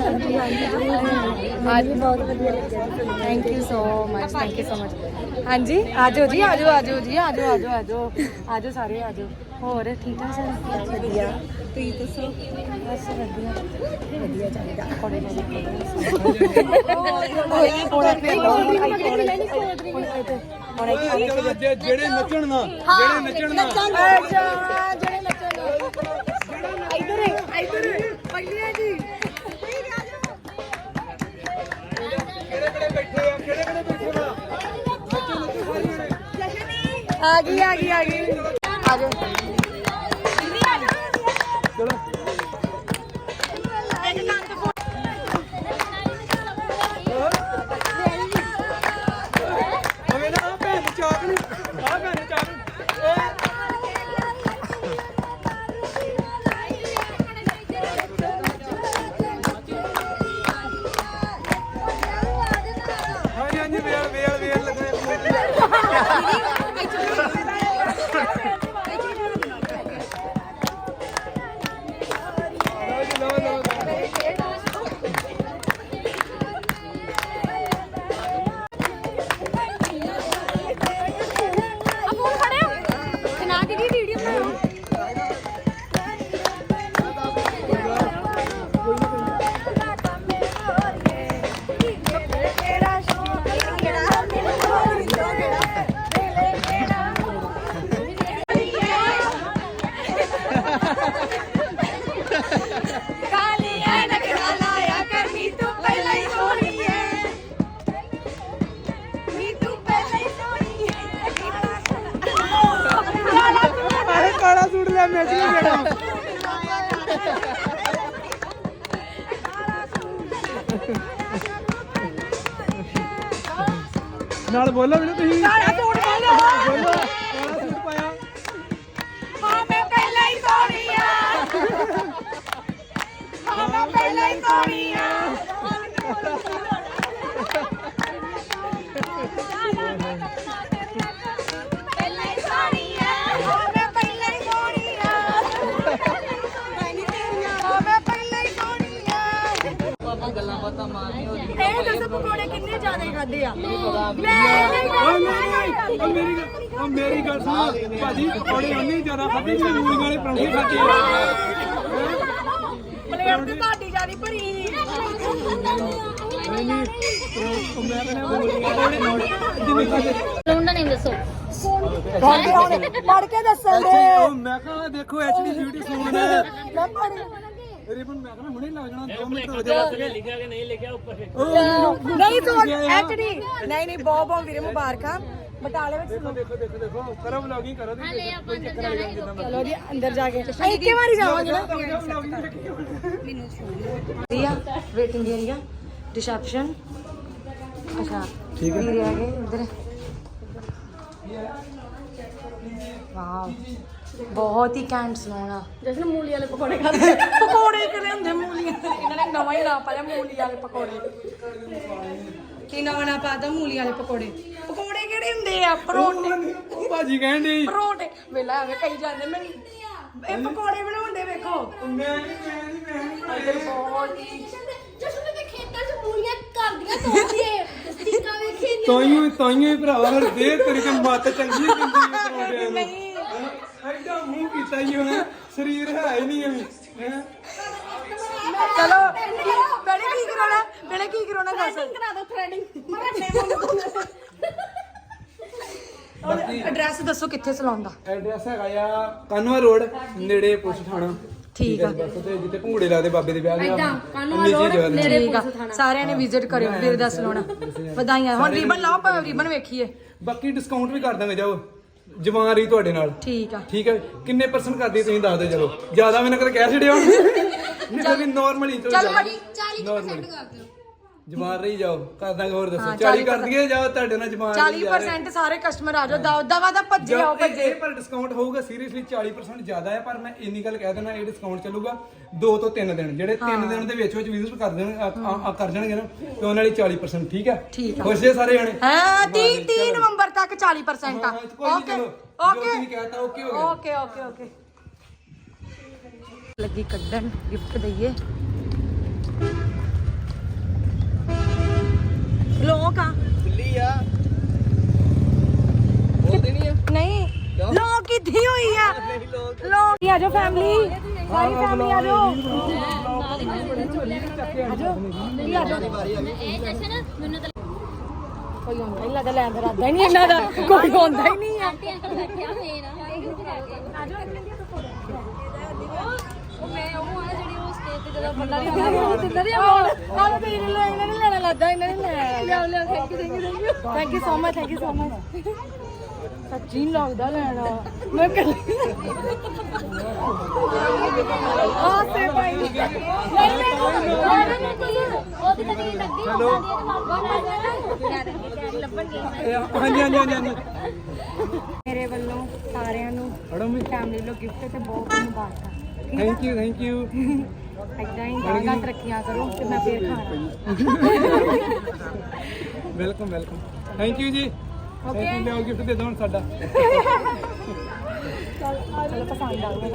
ਹਾਂਜੀ ਹਾਂਜੀ ਅੱਜ ਬਹੁਤ ਵਧੀਆ ਲੱਗਿਆ। Thank you so much thank you so much ਹਾਂਜੀ ਆਜੋ ਜੀ ਆਜੋ ਆਜੋ ਜੀ ਆਜੋ ਆਜੋ ਆਜੋ ਆਜੋ ਸਾਰੇ ਆਜੋ ਹੋਰ ਠੀਕ ਠਾਕ ਸਰ? ਵਧੀਆ। ਤੁਸੀਂ ਦੱਸੋ? ਬਸ ਵਧੀਆ। ਵਧੀਆ ਚਾਹੀਦਾ। ਕੋੜੇ ਹੁਣ ਜਿਹੜੇ ਜਿਹੜੇ ਨੱਚਣ ਨਾ ਜਿਹੜੇ ਨੱਚਣ ਨਾ ਅੱਛਾ ਜਿਹੜੇ ਨੱਚਣ ਇਧਰ ਇਧਰ ਪਹਿਲੀਆਂ ਜੀ ਕਿਹੜੇ ਕਿਹੜੇ ਬੈਠੇ ਆ। ਕਿਹੜੇ ਕਿਹੜੇ ਬੈਠੇ ਆ। ਆ ਗਈ ਆ ਗਈ ਆ ਗਈ। ਆ ਜਾ ਦੀਦੀ ਵੀਡੀਓ ਬਣਾਓ। ਤੁਸੀਂ ਕਾਲਾ ਸੂਟ ਬੋਲੋ ਕਾਲਾ ਸੂਟ ਪਾਇਆ। ਹਾਂ ਮੈਂ ਪਹਿਲਾਂ ਹੀ ਸੋਹਣੀ ਆ। ਹਾਂ ਮੈਂ ਪਹਿਲਾਂ ਹੀ ਸੋਹਣੀ ਆ। ਇਹ ਦੱਸ ਪਕੌੜੇ ਕਿੰਨੇ ਜ਼ਿਆਦਾ ਖਾਦੇ ਆ? ਮੈਂ ਨਹੀਂ ਓ ਮੇਰੀ ਗੱਲ- ਓ ਮੇਰੀ ਗੱਲ ਸੁਣ। ਭਾਜੀ ਪਕੌੜੇ ਉਹਨੇ ਜ਼ਿਆਦਾ ਖਾਦੇ ਜਿਹੜੇ ਮੂਲੀਆਂ ਵਾਲੇ ਪਰੌਂਠੇ ਖਾਦੇ ਪਲੇਟ ਤੇ ਤੁਹਾਡੀ ਜਿਆਦੀ ਭਰੀ। ਸੀ ਨਹੀਂ ਨਹੀਂ ਉਹ ਮੈਂ ਕਹਿੰਦਾ ਜਿੰਨੇ ਖਾਦੇ ਉਹਦਾ ਨੇਮ ਦੱਸੋ। ਹੁਣ ਪੜ੍ਹ ਕੇ ਦੱਸਣ ਦੇ। ਉਹ ਮੈਂ ਕਹਾਂ ਦੇਖੋ ਐਚਡੀ ਬਿਊਟੀ ਸਲੂਨ ਹੈ। ਮੈਂ ਪੜ੍ਹ ਰਿਬਨ ਮੈਂ ਕਹਿੰਦਾ ਹੁਣੇ ਲੱਗ ਜਾਣਾ 2 ਮਿੰਟ ਹੋ ਜਾਣਾ ਲਿਖਿਆ ਕਿ ਨਹੀਂ ਲਿਖਿਆ ਉੱਪਰ ਨਹੀਂ ਸੋਚ ਐਚਡੀ ਨਹੀਂ ਨਹੀਂ ਬਹੁਤ ਬਹੁਤ ਵੀਰੇ ਮੁਬਾਰਕਾਂ ਬਟਾਲੇ ਵਿੱਚ ਦੇਖੋ ਦੇਖੋ ਦੇਖੋ ਦੇਖੋ ਕਰੋ ਵਲੌਗਿੰਗ ਕਰੋ ਤੇ ਹਲੇ ਆਪਾਂ ਅੰਦਰ ਜਾਣਾ ਹੈ ਚਲੋ ਜੀ ਅੰਦਰ ਜਾ ਕੇ। ਅਸੀਂ ਇੱਕੇ ਵਾਰੀ ਜਾਵਾਂਗੇ ਨਾ। ਰੀਆ ਵੇਟਿੰਗ ਏਰੀਆ ਰਿਸੈਪਸ਼ਨ ਅੱਛਾ ਠੀਕ ਹੈ। ਵੀਰੇ ਆ ਗਏ ਇਧਰ। ਵਾਓ। ਬਹੁਤ ਹੀ ਕੈਂਟ ਸੋਹਣਾ ਜਸ਼ਨ ਮੂਲੀ ਵਾਲੇ ਪਕੌੜੇ ਖਾਦੇ ਪਕੌੜੇ ਕਿਹੜੇ ਹੁੰਦੇ ਮੂਲੀ ਇਹਨਾਂ ਨੇ ਨਵਾਂ ਹੀ ਨਾਂ ਪਾਇਆ ਮੂਲੀ ਵਾਲੇ ਪਕੌੜੇ। ਕੀ ਨਵਾਂ ਨਾਂ ਪਾਤਾ ਮੂਲੀ ਵਾਲੇ ਪਕੌੜੇ? ਪਕੌੜੇ ਕਿਹੜੇ ਹੁੰਦੇ ਆ? ਪਰੋਟੇ ਉਹ ਭਾਜੀ ਕਹਿਣ ਡਈ ਪਰੋਟੇ ਵੇਲਾ ਐਵੇਂ ਕਹੀ ਜਾਂਦੇ ਮੈਂ ਇਹ ਪਕੌੜੇ ਬਣਾਉਂਦੇ ਵੇਖੋ। ਮੈਂ ਨਹੀਂ ਮੈਂ ਨਹੀਂ ਮੈਂ ਨਹੀਂ ਬਹੁਤ ਹੀ ਜਸ਼ਨ ਦੇ ਖੇਤਾਂ 'ਚ ਮੂਲੀਆਂ ਕਰਦੀਆਂ ਤੋੜਦੀਆਂ ਸਟਿੱਕਾਂ ਵੇਖੇ ਤਾਈਓ ਤਾਈਓ ਹੀ ਭਰਾਵਾ ਫਿਰ ਦੇ ਤੇਰੀ ਤੇ ਮੱਤ ਚੰਗੀ ਪਰੌਂਠਿਆਂ ਨੂੰ ਨਹੀਂ ਐਡਾ ਮੂੰਹ ਕੀਤਾ ਹੀ ਹੋਣਾ ਸਰੀਰ ਹੈ ਹੀ ਨਹੀਂ ਹੈਂ? ਚਲੋ ਬੜੇ ਕੀ ਕਰਾਉਣਾ? ਬੜੇ ਕੀ ਕਰਾਉਣਾ ਦੱਸ? ਕਰਾ ਦੋ ਥ੍ਰੈਡਿੰਗ ਐਡਰੈਸ ਦੱਸੋ ਕਿੱਥੇ ਸਲਾਉਣ ਦਾ? ਐਡਰੈਸ ਹੈਗਾ ਆ ਕਾਨਵਾ ਰੋਡ ਨੇੜੇ ਪੁਲਿਸ ਥਾਣਾ। ਠੀਕ ਆ। ਬਸ ਤੇ ਜਿੱਥੇ ਭੰਗੂੜੇ ਲਾਦੇ ਬਾਬੇ ਦੇ ਵਿਆਹ ਦੇ ਏਦਾਂ, ਕਾਨਵਾ road, ਨੇੜੇ ਠੀਕ ਆ। ਸਾਰਿਆਂ ਨੇ ਵਿਜ਼ਿਟ ਕਰਿਓ ਵੀਰ ਦਾ ਸਲੋਣਾ ਵਧਾਈਆਂ। ਹੁਣ ਰੀਬਨ ਲਾਓ ਭਾਵੇਂ ਰੀਬਨ ਵੇਖੀਏ। ਬਾਕੀ ਡਿਸਕਾਊਂਟ ਵੀ ਕਰ ਦਾਂਗੇ ਜਾਓ। ਜਵਾਨ ਰਹੀ ਤੁਹਾਡੇ ਨਾਲ? ਠੀਕ ਆ। ਠੀਕ ਹੈ ਕਿੰਨੇ ਪਰਸੈਂਟ ਕਰਦੀ ਤੁਸੀਂ ਦੱਸ ਦਿਓ ਚਲੋ। ਜ਼ਿਆਦਾ ਵੀ ਨਾ ਕਦੇ ਕਹਿ ਛੜਿਓ ਨਹੀਂ ਤਾਂ ਵੀ ਨਾਰਮਲ ਚਲੋ ਚੱਲ। ਭਾਜੀ 40% ਕਰ ਦਿਓ। ਜਵਾਨ ਰਹੀ ਜਾਓ। ਕਰ ਦਾਂਗੇ ਹੋਰ ਦੱਸੋ। ਹਾਂ, 40 ਕਰ 40% ਦਈਏ ਜਾਓ ਤੁਹਾਡੇ ਨਾਲ ਜਵਾਨ ਰਹੀ ਜਾ ਰਹੇ। 40% ਸਾਰੇ ਕਸਟਮਰ ਆ ਜਾਓ। ਦਵਾ ਦਵਾ ਦਾ ਭੱਜੇ ਆਓ ਭੱਜੇ। ਇਹ ਪਰ ਡਿਸਕਾਊਂਟ ਹੋਊਗਾ ਸੀਰੀਅਸਲੀ 40% ਜ਼ਿਆਦਾ ਹੈ ਪਰ ਮੈਂ ਇੰਨੀ ਗੱਲ ਕਹਿ ਦੇਣਾ ਇਹ ਡਿਸਕਾਊਂਟ ਚੱਲੂਗਾ 2 ਤੋਂ 3 ਦਿਨ। ਜਿਹੜੇ 3 ਦਿਨ ਦੇ ਵਿੱਚ ਵਿੱਚ ਵਿਜ਼ਿਟ ਕਰ ਦੇਣ ਕਰ ਜਾਣਗੇ ਨਾ ਤੇ ਉਹਨਾਂ ਲਈ 40% ਠੀਕ ਹੈ। ਖੁਸ਼ ਜੇ ਸਾਰੇ ਜਣੇ? ਹਾਂ 30 30 ਨਵੰਬਰ ਤੱਕ 40% ਆ। ਓਕੇ ਓਕੇ ਕਹਿਤਾ ਓਕੇ ਹੋ ਗਿਆ। ਓਕੇ ਓਕੇ ਓਕੇ ਲੱਗੀ ਕੱਢਣ ਗਿਫਟ ਦਈਏ। ਲੋਕ ਆ ਖੁੱਲੀ ਆ ਬੋਲਦੇ ਨਹੀਂ ਆ ਨਹੀਂ ਲੋਕ ਕਿੱਥੇ ਹੋਈ ਆ ਨਹੀਂ ਲੋਕ ਲੋਕ ਆ ਜਾਓ ਫੈਮਿਲੀ ਸਾਰੀ ਫੈਮਿਲੀ ਆ ਜਾਓ ਇਹ ਜਸ਼ਨ ਮੈਨੂੰ ਤਾਂ ਕੋਈ ਹੁੰਦਾ ਹੀ ਲੱਗਦਾ ਲੈਣ ਦਾ ਰਾਦਾ ਹੀ ਨਹੀਂ ਇਹਨਾਂ ਦਾ ਕੋਈ ਹੁੰਦਾ ਹੀ ਨਹੀਂ ਆ ਆਂਟੀ ਅੰਕਲ ਬੈਠੇ ਆ ਮੇਰਾ ਉਹ ਮੈਂ ਉਹ ਆ ਜਿਹੜੀ ਉਹ ਸਟੇਜ ਤੇ ਜਦੋਂ ਬੰਦਾ ਨਹੀਂ ਜਿੰਨਾਂ ਦੀ ਆਵਾਜ਼ ਆਹ ਤੇ ਇਹਨਾਂ ਨੇ ਇਹਨਾਂ ਨੇ ਲੈਣਾ ਲੱਗਦਾ ਇਹਨਾਂ ਨੇ ਲੈ ਲਿਆ। ਲਿਆ thank you thank you thank you thank you so much thank you so much ਸੱਚੀ ਨੀ ਲੱਗਦਾ ਲੈਣਾ। ਮੈਂ ਕੱਲੀ ਆ ਸੇ ਭਾਈ। ਨਹੀਂ ਨਹੀਂ ਉਹ ਤੇ ਕਦੀ ਲੱਗਦੀ ਹੈਲੋ ਲੱਭਣਗੇ ਹਾਂਜੀ ਹਾਂਜੀ ਹਾਂਜੀ ਹਾਂਜੀ। ਮੇਰੇ ਵੱਲੋਂ ਸਾਰਿਆਂ ਨੂੰ ਮੈਡਮ ਫੈਮਿਲੀ ਵੱਲੋਂ ਗਿਫਟ ਤੇ ਬਹੁਤ ਬਹੁਤ ਮੁਬਾਰਕਾਂ ਥੈਂਕ ਯੂ ਥੈਂਕ ਯੂ ਏਦਾਂ ਹੀ ਗਾਗਾ ਤਰੱਕੀਆਂ ਕਰੋ ਤੇ ਮੈਂ ਫੇਰ ਖਾਣਾ। ਵੈਲਕਮ ਵੈਲਕਮ ਥੈਂਕ ਯੂ ਜੀ। ਓਕੇ ਲਿਆਓ ਗਿਫਟ ਦੇ ਦਿਓ ਹੁਣ ਸਾਡਾ। ਚਲੋ ਪਸੰਦ ਆਊਗਾ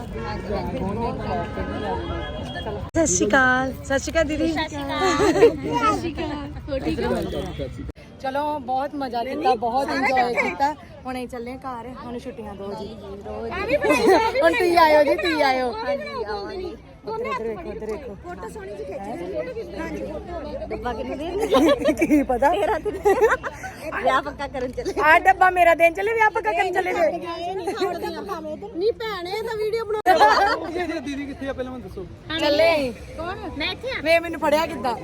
ਸਤਿ ਸ਼੍ਰੀ ਅਕਾਲ। ਸਤਿ ਸ਼੍ਰੀ ਅਕਾਲ ਦੀਦੀ। ਚਲੋ ਬਹੁਤ ਮਜ਼ਾ ਕੀਤਾ ਬਹੁਤ ਇੰਜੋਏ ਕੀਤਾ। ਹੁਣ ਅਸੀਂ ਚੱਲੇ ਘਰ। ਹੁਣ ਛੁੱਟੀਆਂ ਦੋ ਜੀ। ਹੁਣ ਤੁਸੀਂ ਆਇਓ ਜੀ ਤੁਸੀਂ ਆਇਓ। ਹਾਂਜੀ ਆਵਾਂਗੇ। ਵੇਖੋ ਉਧਰ ਵੇਖੋ ਫੋਟੋ ਸੋਹਣੀ ਜੀ ਖਿੱਚੀ ਹਾਂਜੀ ਡੱਬਾ ਕਿੰਨੇ ਦੇ ਕੀ ਪਤਾ? ਤੇਰਾ ਤੇ ਵਿਆਹ ਪੱਕਾ ਕਰਨ ਚੱਲੇ। ਆ ਡੱਬਾ ਮੇਰਾ ਦੇਣ ਚੱਲੇ ਵਿਆਹ ਪੱਕਾ ਕਰਨ ਚੱਲੇ ਨਹੀਂ ਭੈਣੇ ਤਾਂ ਵੀਡੀਓ ਬਣਾ ਦੀਦੀ ਕਿੱਥੇ ਆ ਪਹਿਲਾਂ ਮੈਨੂੰ ਦੱਸੋ। ਚੱਲੇ। ਕੌਣ? ਮੈਂ ਇੱਥੇ ਆ। ਵੇ ਮੈਨੂੰ ਫੜਿਆ ਕਿੱਦਾਂ?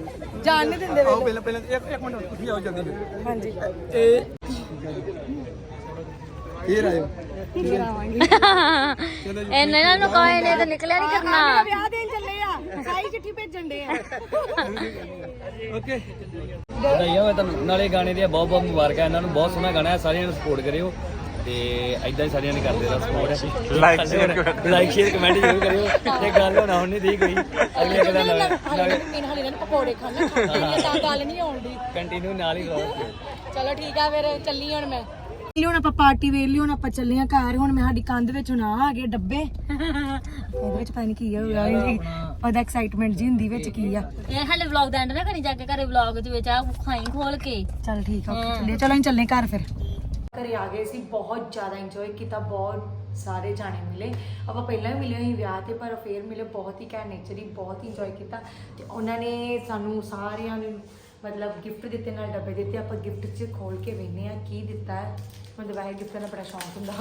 ਜਾਣ ਨਹੀਂ ਦਿੰਦੇ ਵੇ। ਪਹਿਲਾਂ ਪਹਿਲਾਂ ਇੱਕ ਇੱਕ ਮਿੰਟ ਤੁਸੀਂ ਆਓ ਜਲਦੀ ਹਾਂਜੀ। ਇਹ ਫੇਰ ਆਇਓ ਆਵਾਂਗੇ ਇਹਨਾਂ ਨੂੰ ਕੋਈ ਨੇ ਤਾਂ ਨਿਕਲਿਆ ਨਹੀਂ ਕਰਨਾ। ਵਿਆਹ ਦੇਣ ਚੱਲੇ ਆ। ਸਾਈ ਚਿੱਠੀ ਭੇਜਣ ਦੇ ਆ। ਓਕੇ। ਵਧਾਈਆਂ ਹੋਏ ਤੁਹਾਨੂੰ। ਨਾਲੇ ਗਾਣੇ ਦੀਆਂ ਬਹੁਤ ਬਹੁਤ ਮੁਬਾਰਕਾਂ। ਇਹਨਾਂ ਨੂੰ ਬਹੁਤ ਸੋਹਣਾ ਗਾਣਾ ਹੈ। ਸਾਰਿਆਂ ਨੂੰ ਸਪੋਰਟ ਕਰਿਓ। ਤੇ ਐਦਾਂ ਹੀ ਸਾਰਿਆਂ ਨੇ ਕਰਦੇ ਰਹੋ support like share like share comment ਜ਼ਰੂਰ ਕਰਿਓ। ਤੇ ਗੱਲ ਹੋਣਾ ਹੁਣ ਨਹੀਂ ਦੀ ਕੋਈ। ਅਗਲੇ ਅਗਲਾ ਹਾਲੇ ਇਹਨਾਂ ਹਾਲੇ ਇਹਨਾਂ ਨੂੰ ਪਕੌੜੇ ਖਾਣੇ ਖਾਣੇ ਤਾਂ ਗੱਲ ਨਹੀਂ ਆਉਂਦੀ ਕੰਟੀਨਿਊ ਨਾਲ ਹੀ ਰਹੋ। ਚਲੋ ਠੀਕ ਆ ਫਿਰ ਚੱਲੀ ਹੁਣ ਮੈਂ। ਹੁਣ ਆਪਾਂ ਪਾਰਟੀ ਵੇਰ ਲਈ ਹੁਣ ਆਪਾਂ ਚੱਲੇ ਆ ਘਰ। ਹੁਣ ਮੈਂ ਸਾਡੀ ਕੰਧ ਵਿੱਚ ਹੁਣ ਆ ਗਏ ਡੱਬੇ। ਇਹਦੇ ਵਿੱਚ ਪਤਾ ਨਹੀਂ ਕੀ ਆ ਉਹਦਾ ਐਕਸਾਈਟਮੈਂਟ ਜੀ ਹੁੰਦੀ ਵਿੱਚ ਕੀ ਆ। ਇਹ ਹਾਲੇ ਵਲੌਗ ਦਾ ਐਂਡ ਨਾ ਕਰੀ ਜਾ ਕੇ ਘਰੇ ਵਲੌਗ ਦੇ ਵਿੱਚ ਆ ਖਾਈ ਖੋਲ ਕੇ। ਚਲ ਠੀਕ ਆ ਚੱਲੀਏ। ਚਲੋ ਅਸੀਂ ਚੱਲੇ ਘਰ ਫਿਰ। ਘਰੇ ਆ ਗਏ ਸੀ ਬਹੁਤ ਜ਼ਿਆਦਾ ਇੰਜੋਏ ਕੀਤਾ ਬਹੁਤ ਸਾਰੇ ਜਾਣੇ ਮਿਲੇ। ਆਪਾਂ ਪਹਿਲਾਂ ਵੀ ਮਿਲੇ ਸੀ ਵਿਆਹ ਤੇ ਪਰ ਫੇਰ ਮਿਲੇ ਬਹੁਤ ਹੀ ਘੈਂਟ ਨੇਚਰੀ ਬਹੁਤ ਹੀ ਇੰਜੋਏ ਕੀਤਾ। ਤੇ ਉਹਨਾਂ ਨੇ ਸਾਨੂੰ ਸਾਰਿਆਂ ਨੂੰ ਮਤਲਬ ਗਿਫਟ ਦਿੱਤੇ ਨਾਲ ਡੱਬੇ ਦਿੱਤੇ, ਆਪਾਂ ਗਿਫਟ 'ਚ ਖੋਲ ਕੇ ਵੇਖਦੇ ਆ ਕੀ ਦਿੱਤਾ ਹੈ। ਮੈਨੂੰ ਇਹ ਗਿਫਟ ਦਾ ਬੜਾ ਸ਼ੌਂਕ ਹੁੰਦਾ,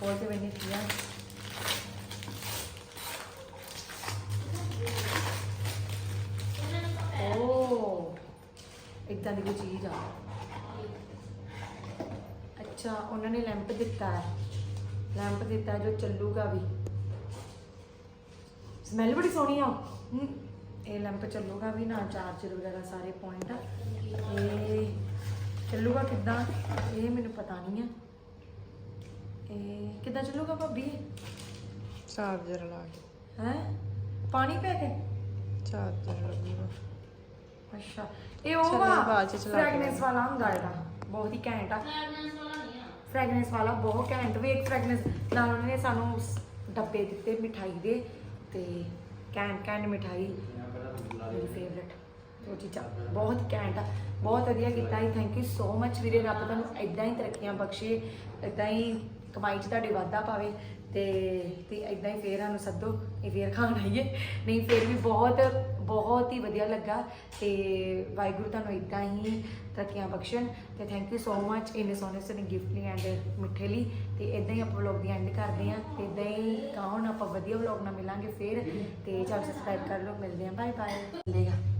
ਖੋਲ ਕੇ ਵੇਖਦੇ ਕੀ ਆ। ਓ ਇਦਾਂ ਦੀ ਕੋਈ ਚੀਜ਼ ਆ। ਅੱਛਾ, ਉਹਨਾਂ ਨੇ ਲੈਂਪ ਦਿੱਤਾ ਹੈ। ਲੈਂਪ ਦਿੱਤਾ ਜੋ ਚੱਲੂਗਾ ਵੀ। ਸਮੈਲ ਬੜੀ ਸੋਹਣੀ ਆ। ਇਹ ਲੈਂਪ ਚੱਲੂਗਾ ਵੀ ਨਾ ਚਾਰਜਰ ਵਗੈਰਾ ਸਾਰੇ ਪੁਆਇੰਟ ਇਹ ਚੱਲੂਗਾ ਕਿੱਦਾਂ? ਇਹ ਮੈਨੂੰ ਪਤਾ ਨਹੀਂ ਆ। ਇਹ ਕਿੱਦਾਂ ਚੱਲੂਗਾ ਭਾਬੀ? ਚਾਰਜਰ ਲਾ ਕੇ। ਹੈ? ਪਾਣੀ ਪੈ ਕੇ? ਚਾਰਜਰ ਲੱਗੂਗਾ ਅੱਛਾ। ਇਹ ਉਹ ਚਲੋ, ਵਾ ਬਾਅਦ ਚ ਚਲਾ ਕੇ ਫ੍ਰੈਗਨੈਂਸ ਵਾਲਾ ਹੁੰਦਾ ਇਹਦਾ। ਬਹੁਤ ਹੀ ਘੈਂਟ ਆ। ਫ੍ਰੈਗਨੈਂਸ ਵਾਲਾ ਬਹੁਤ ਘੈਂਟ। ਵੀ ਇੱਕ ਫ੍ਰੈਗਨੈਂਸ ਨਾਲ ਉਹਨਾਂ ਸਾਨੂੰ ਸ- ਡੱਬੇ ਦਿੱਤੇ ਮਿਠਾਈ ਦੇ ਤੇ ਘੈਂਟ ਘੈਂਟ ਮਿਠਾਈ। ਮੇਰੀ ਫੇਵਰਟ ਉਹ ਚੀਜ਼ਾਂ ਬਹੁਤ ਘੈਂਟ ਆ। ਬਹੁਤ ਵਧੀਆ ਕੀਤਾ ਜੀ ਥੈਂਕ ਯੂ ਸੋ ਮੱਚ ਵੀਰੇ। ਰੱਬ ਤੁਹਾਨੂੰ ਇਦਾਂ ਹੀ ਤਰੱਕੀਆਂ ਬਖਸ਼ੇ। ਇਦਾਂ ਹੀ ਕਮਾਈ 'ਚ ਤੁਹਾਡੇ ਵਾਧਾ ਪਾਵੇ। ਤੇ ਤੇ ਇਦਾਂ ਹੀ ਫੇਰ ਸਾਨੂੰ ਸੱਦੋ। ਇਹ ਫੇਰ ਖਾਣ ਆਈਏ। ਨਹੀਂ, ਫੇਰ ਵੀ ਬਹੁਤ ਬਹੁਤ ਹੀ ਵਧੀਆ ਲੱਗਾ ਤੇ ਵਾਹਿਗੁਰੂ ਤੁਹਾਨੂੰ ਇਦਾਂ ਹੀ ਤਰੱਕੀਆਂ ਬਖਸ਼ਣ ਤੇ ਥੈਂਕ ਯੂ ਸੋ ਮੱਚ ਇੰਨੇ ਸੋਹਣੇ ਸੋਹਣੇ ਗਿਫਟ ਲਈ ਐਂਡ ਮਿੱਠੇ ਲਈ ਤੇ ਇਦਾਂ ਹੀ ਆਪਾਂ ਵਲੌਗ ਦੀ ਐਂਡ ਕਰਦੇ ਆਂ ਤੇ ਇਦਾਂ ਹੀ ਕਾਹਨ ਆਪਾਂ ਵਧੀਆ ਵਲੌਗ ਨਾਲ ਮਿਲਾਂਗੇ ਫੇਰ ਤੇ ਚੈਨਲ ਸਬਸਕ੍ਰਾਈਬ ਕਰ ਲਓ, ਮਿਲਦੇ ਆਂ ਬਾਏ ਬਾਏ